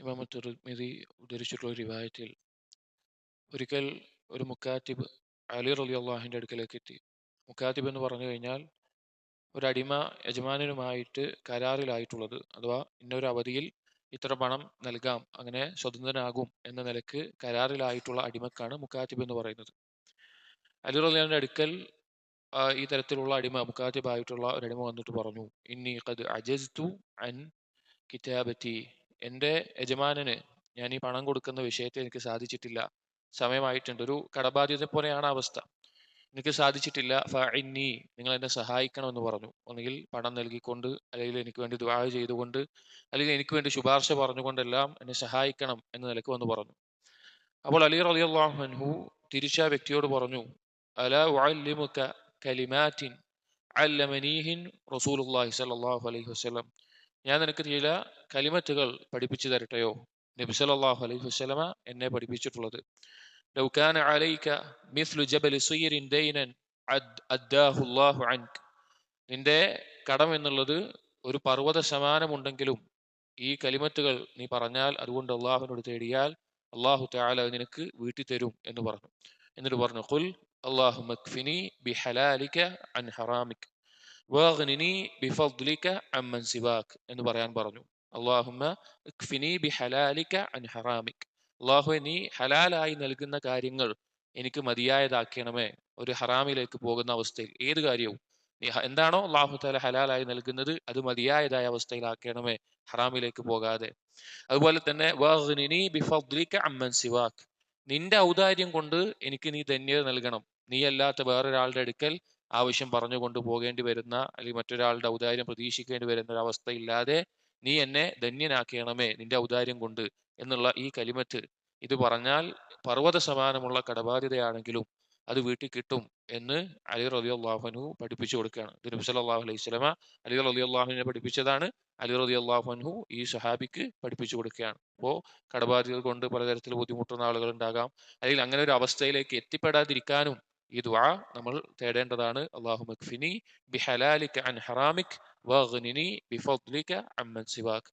ഇമാമ തുർമിദി ഉദ്ധരിച്ചിട്ടുള്ള ഒരു റിവായത്തിൽ ഒരിക്കൽ ഒരു മുക്കാത്തിബ് അലി റലി അള്ളാഹിന്റെ അടുക്കലേക്ക് എത്തി. മുക്കാത്തിബ് എന്ന് പറഞ്ഞു കഴിഞ്ഞാൽ ഒരു അടിമ യജമാനനുമായിട്ട് കരാറിലായിട്ടുള്ളത്. അഥവാ ഇന്നൊരു അവധിയിൽ ഇത്ര പണം നൽകാം അങ്ങനെ സ്വതന്ത്രനാകും എന്ന നിലയ്ക്ക് കരാറിലായിട്ടുള്ള അടിമക്കാണ് മുക്കാത്തിബ് എന്ന് പറയുന്നത്. അലി റലിയാന്റെ അടുക്കൽ ഈ തരത്തിലുള്ള അടിമ മുക്കാത്തിബായിട്ടുള്ള ഒരു അടിമ വന്നിട്ട് പറഞ്ഞു ഇന്നി കത് അജസ്തു അൻ കിതാബത്തി. എന്റെ യജമാനന് ഞാൻ ഈ പണം കൊടുക്കുന്ന വിഷയത്തെ എനിക്ക് സാധിച്ചിട്ടില്ല. സമയമായിട്ടുണ്ട്. ഒരു കടബാധ്യത പോലെയാണ് അവസ്ഥ. എനിക്ക് സാധിച്ചിട്ടില്ല. ഫ ഇന്നി നിങ്ങൾ എന്നെ സഹായിക്കണമെന്ന് പറഞ്ഞു. ഒന്നുകിൽ പണം നൽകിക്കൊണ്ട് അല്ലെങ്കിൽ എനിക്ക് വേണ്ടി ദ്വാഹ ചെയ്തുകൊണ്ട് അല്ലെങ്കിൽ എനിക്ക് വേണ്ടി ശുപാർശ പറഞ്ഞുകൊണ്ടെല്ലാം എന്നെ സഹായിക്കണം എന്ന നിലയ്ക്ക് വന്ന് പറഞ്ഞു. അപ്പോൾ അലി അലി അള്ളാഹു തിരിച്ച വ്യക്തിയോട് പറഞ്ഞു അല വഅല്ലിമുക കലിമാറ്റിൻ അല്ലമനീഹിൻ റസൂലുള്ളാഹി സ്വല്ലല്ലാഹു അലൈഹി വസല്ലം. ഞാൻ നിനക്ക് ചില കലിമറ്റുകൾ പഠിപ്പിച്ചു തരട്ടെയോ? നബി സല്ലല്ലാഹു അലൈഹി വസല്ലമ എന്നെ പഠിപ്പിച്ചിട്ടുള്ളത്. അലൈക മിസ്ലു അല്ലാഹു നിന്റെ കടം എന്നുള്ളത് ഒരു പർവത സമാനമുണ്ടെങ്കിലും ഈ കലിമത്തുകൾ നീ പറഞ്ഞാൽ അതുകൊണ്ട് അള്ളാഹുവിനോട് തേടിയാൽ അള്ളാഹു താല നിനക്ക് വീട്ടി തരും എന്ന് പറഞ്ഞു. എന്നിട്ട് പറഞ്ഞു ഖുൽ അള്ളാഹു മക്ഫിനി ബി ഹലാലിക അൻ ഹറാമിക്. വാഗ്നിനി ബിഫദ്ലിക അമ്മൻ സിവാക് എന്ന് പറയാൻ പറഞ്ഞു. അൻ ഹറാമിക്. അള്ളാഹു നീ ഹലാലായി നൽകുന്ന കാര്യങ്ങൾ എനിക്ക് മതിയായതാക്കണമേ. ഒരു ഹറാമിലേക്ക് പോകുന്ന അവസ്ഥയിൽ ഏത് കാര്യവും. നീ എന്താണോ അള്ളാഹു താല ഹലാലായി നൽകുന്നത് അത് മതിയായതായ അവസ്ഥയിലാക്കണമേ. ഹറാമിലേക്ക് പോകാതെ. അതുപോലെ തന്നെ വാഗ്നിനി ബിഫദ്ലിക അമ്മൻ സിവാക്. നിന്റെ ഔദാര്യം കൊണ്ട് എനിക്ക് നീ ധന്യത നൽകണം. നീ അല്ലാത്ത വേറൊരാളുടെ അടുക്കൽ ആവശ്യം പറഞ്ഞുകൊണ്ട് പോകേണ്ടി വരുന്ന അല്ലെങ്കിൽ മറ്റൊരാളുടെ ഔദാര്യം പ്രതീക്ഷിക്കേണ്ടി വരുന്ന ഒരു അവസ്ഥ ഇല്ലാതെ നീ എന്നെ ധന്യനാക്കണമേ നിന്റെ ഔദാര്യം കൊണ്ട് എന്നുള്ള ഈ കലിമത്ത്. ഇത് പറഞ്ഞാൽ പർവത സമാനമുള്ള കടബാധ്യതയാണെങ്കിലും അത് വീട്ടിൽ കിട്ടും എന്ന് അലി റലി അള്ളാഹുനു പഠിപ്പിച്ചു കൊടുക്കുകയാണ്. നബി സല്ലല്ലാഹു അലൈഹി സ്വലമ അലി റലി അള്ളാഹുവിനെ പഠിപ്പിച്ചതാണ്. അലി റലി അള്ളാഹുനു ഈ സഹാബിക്ക് പഠിപ്പിച്ചു കൊടുക്കുകയാണ്. അപ്പോൾ കടബാധ്യത കൊണ്ട് പലതരത്തിൽ ബുദ്ധിമുട്ടുന്ന ആളുകൾ ഉണ്ടാകാം. അല്ലെങ്കിൽ അങ്ങനെ ഒരു അവസ്ഥയിലേക്ക് എത്തിപ്പെടാതിരിക്കാനും ഈ ദുആ നമ്മൾ തേടേണ്ടതാണ്. അള്ളാഹു മക്ഫിനി ബിഹലാലിക അൻ ഹറാമിക് വഗ്നിനി ബിഫദ്ലിക അമ്മൻ സിവാക്.